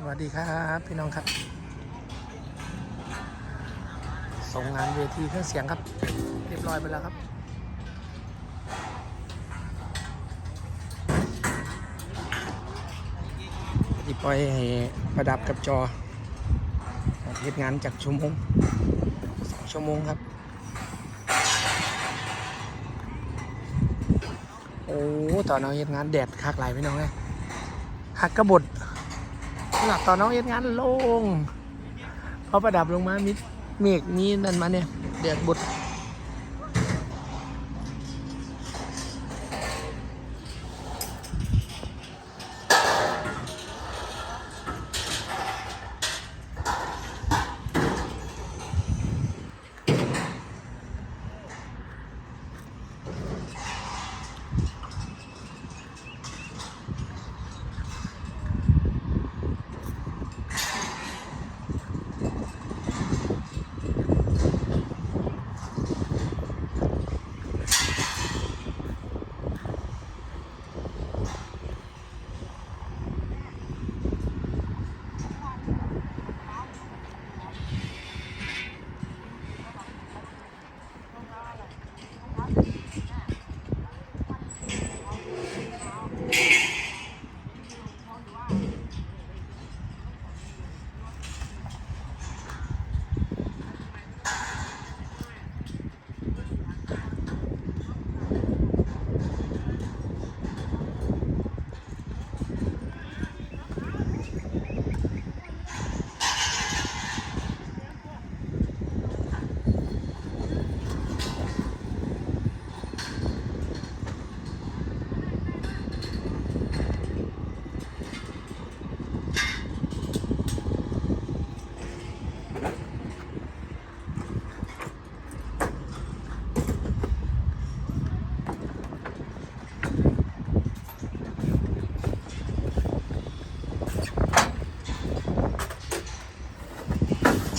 สวัสดีครับพี่น้องครับส่งงานเวทีเครื่องเสียงครับ เรียบร้อยไปแล้วครับที่ปล่อยให้ประดับกับจอเทศงานจากชั่วโมงสองชั่วโมงครับ โอ้ตอนน้องเฮ็ดงานแดดคักหลายพี่น้องเลยคักกระบด หลับตอนน้องเอ็ดงานลงเพอประดับลงมามีเมฆมีนั่นมาเนี่ยเดือดบุตร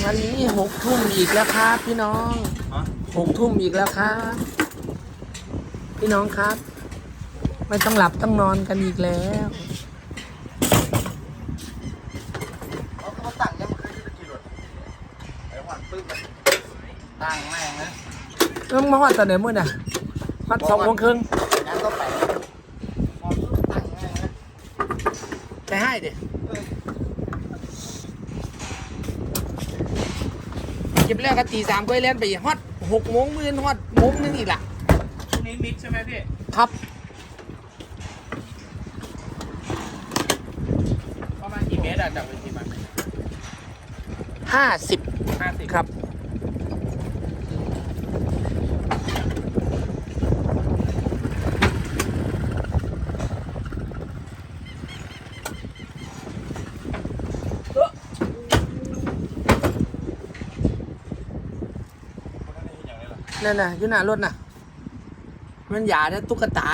วันนี้หกทุ่มอีกแล้วครับ พี่น้องหกทุ่มอีกแล้วครับ พี่น้องครับ ไม่ต้องหลับต้องนอนกันอีกแล้วเขาเขาตั้งยังไม่เคยที่จะกี่รถไอ้หวันปึ๊บอะตั้งแม่งนะเอิ่มมาวัดตอนไหนมื่อน่ะวัดสองโมงครึ่งงั้นก็ไปพอปึ๊บตั้งแม่งนะใจให้ดิ เออเก็บแล้วก็ตีสามก็เล่นไปฮอดหกโมงมื่นฮอดโมงหนึงอีกล่ะช่วงนี้มิกใช่ไหมพี่ ครับ ประมาณกี่เมตรอะจากเวทีมาห้าสิบห้าสิบ ครับ นั่นน่ะอยู่หน้ารถน่ะ มันหยาเนี่ยตุ๊กตา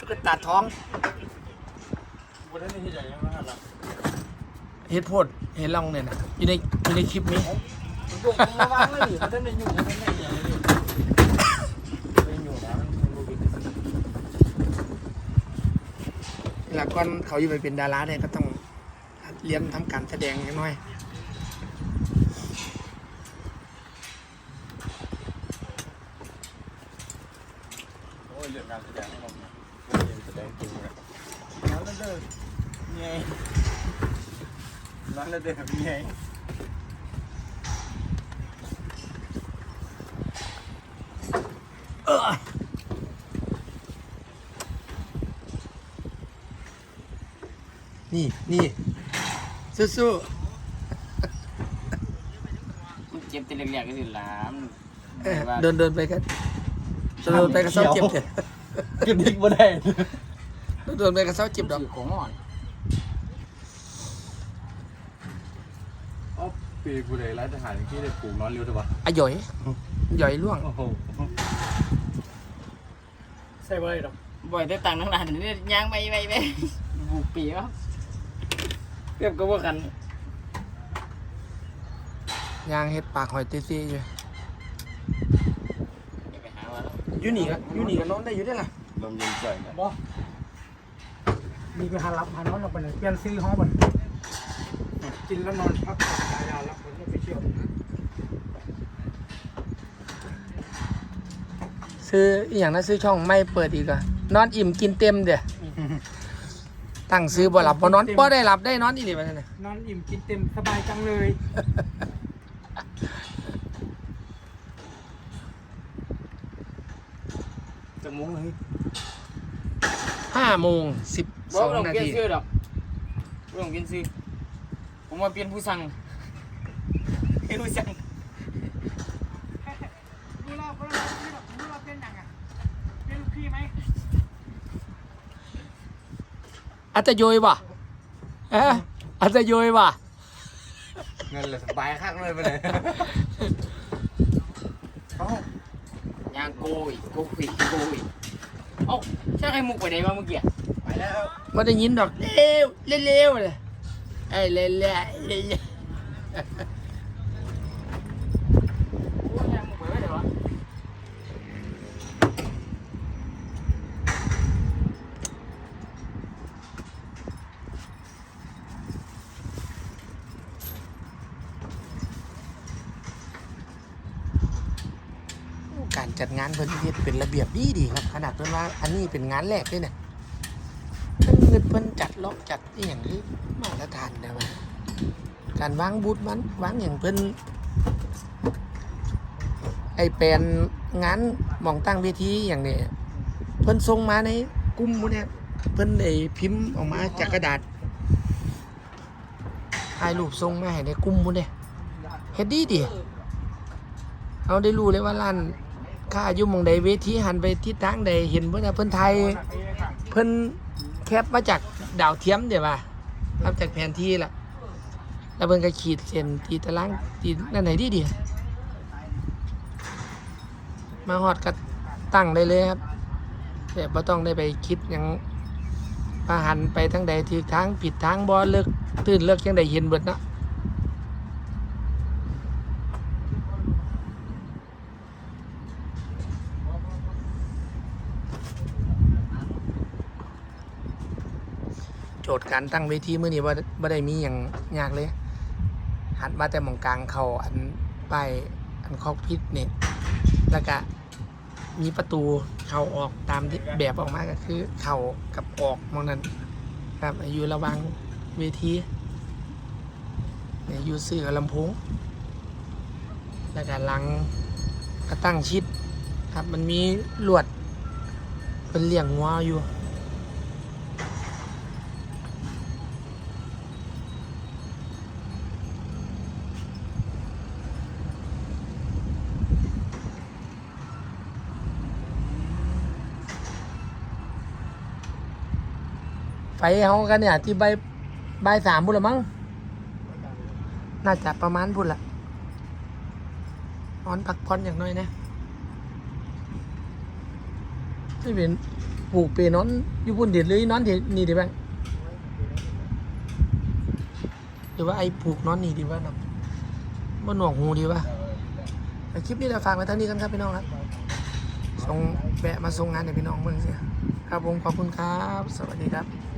ตุ๊กตาท้องวันนั้นนี่ที่ใหญ่ยังไงล่ะเฮ็ดโพดเฮ็ดลองเนี่ยนะอยู่ในอยู่ในคลิปนี้ยกมาวางเลยดิวันนั้นในอยู่วันนั้นในอย่างนี้เป็นอยู่นะมันดูดิหลักก่อนเขาอยู่ไปเป็นดาราเนี่ยก็ต้องเรียนทำการแสดงอย่างน้อย โอ้ยเรื่อ งการแสดงให้เราเนี่ยเรียนแสดงจริงเลยนั่นแล้วเด้อไงนั่นแล้วเด้อไงนี่นี่สู้มันเจ็บตีเล็กๆก็สิหลามๆเอ้ยเดินเดินไปกันเดินไปกับเสาเจ็บเถอะ กินดิกบ่ได้เดินไปกับเสาเจ็บดอกของอ่อนอ๋อปีกูเลยร้านอาหารที่ได้ปลูกนอนเร็วถูกปะอะหย่อยหย่อยล่วงโอ้โหใส่ไว้ดอกบ่อยได้ตังค์ทั้งนานนี่ย่างไปไปไปบุกปีครับเรียบก็ว่ากันยางเฮ็ดปากหอยเตี้ยๆอยู่อย่าไปหาว่าแล้ว อยู่นี่ก็อยู่นี่ก็นอนได้อยู่ได้อล่ะลมเย็นใจนะบ่มีไปหารับหานอนเราไปเลยเปลี่ยนซื้อห้องบ่นกินแล้วนอนพักผ่อนยาวๆแล้วคนก็ไปเที่ยวนะซื้ออหย่างนั้นซื้อช่องไม่เปิดอีกอะนอนอิ่มกินเต็มเดี๋ยวตั้งซื้อบ่หลับบ่นอนบ่ได้หลับได้นอนอีหลีบัดนั้นน่ะนอนอิ่มกินเต็มสบายจังเลย จะมุ้งเลยห้าโมงสิบบ่สองต้องนาเปลี่ยนทีชื่อดอกบ่ต้องเปลี่ยนชื่อผมมาเปลี่ยนผู้สั่งเป็นผู้สั่งดูเราคนละที่แบบดูเราเป็นยังไงเป็นลูกพี่ไหมอาจจะโยยว่ะเอ๊ะอาจจะโยยว่ะเงินเลยสบายข้างเลยไปเลยเอ้ายางโกยโกยโกยเอ้าใช่ไอ้มุกไปไหนมาเมื่อกี้ไปแล้วบ่ได้ยินดอกเร็วเร็วๆเลยไอ้เร็วๆเร็ว โอ้ยางมุกไปไว้เดี๋ยววะ ๆ การจัดงานเพิ่นเฮ็ดเป็นระเบียบดีดีครับ ขนาดเพิ่นว่าอันนี้เป็นงานแรกด้วยเนี่ยเพิ่นเงินเพิ่นจัดล็อกจัดอหย่างที่มาตรฐานนะว่าการวางบูธมันวางอย่างเพิ่นไอแปลนงานมองตั้งเวทีอย่างนี้เพิ่นส่งมาในกลุ่มเนี่ยเพิ่นได้พิมพ์ออกมาจากกระดาษถ่ายรูปส่งมาให้ในกลุ่มมู่เนี่ยเฮ็ดดีดีเราได้รู้เลยว่าร้าน ค้าอยู่หมองใดเวทีหันไปทิศทางใดเห็นเพิ่อนว่าเพิ่อนไทยเพิ่นแคปมาจากดาวเทียมเดี๋ยวว่าทำจากแผนที่ล่ะ แล้วเพิ่นก็ขีดเส้นตีตารางตีนั่นไหนดีดีมาฮอดก็ตั้งได้เลยครับแบบบ่ต้องได้ไปคิดยังว่าหันไปทางใดถูกทางผิดทางบ่เลิกตื่นเลิกจังไดเห็นเบิดเนาะ ทย์การตั้งเวทีมื้อนี้บ่บ่ได้มีหยังยากเลย หันมาแต่หมองกลางเขาอันป้ายอันคอกพิษเนี่ยแล้วก็มีประตูเข้าออกตามที่แบบออกมาก็คือ เข้ากับออกมองนั้น ครับอยู่ระวังเวทีเนี่ยอยู่ซื้อกับลำโพงแล้วก็ลังก็ตั้งชิดครับมันมีลวดเป็นเลี้ยงงัวอยู่ ไฟเขากันเนี่ยที่ใบใบสามพุ่นละมั้งน่าจะประมาณพุ่นละนอนพักผ่อนอย่างน้อยนะไม่เป็นปลูกเปนอนอยู่พุ่นเด็ดเลยนอนที่นี่ดีบ้างหรือว่าไอ้ปลูกนอนนี่ดีว่านะบ่หนวกหูดีว่าคลิปนี้เราฝากไว้เท่านี้กันครับพี่น้องครับส่งแวะมาส่งงานให้พี่น้องเมืองเสียครับผมขอบคุณครับ สวัสดีครับ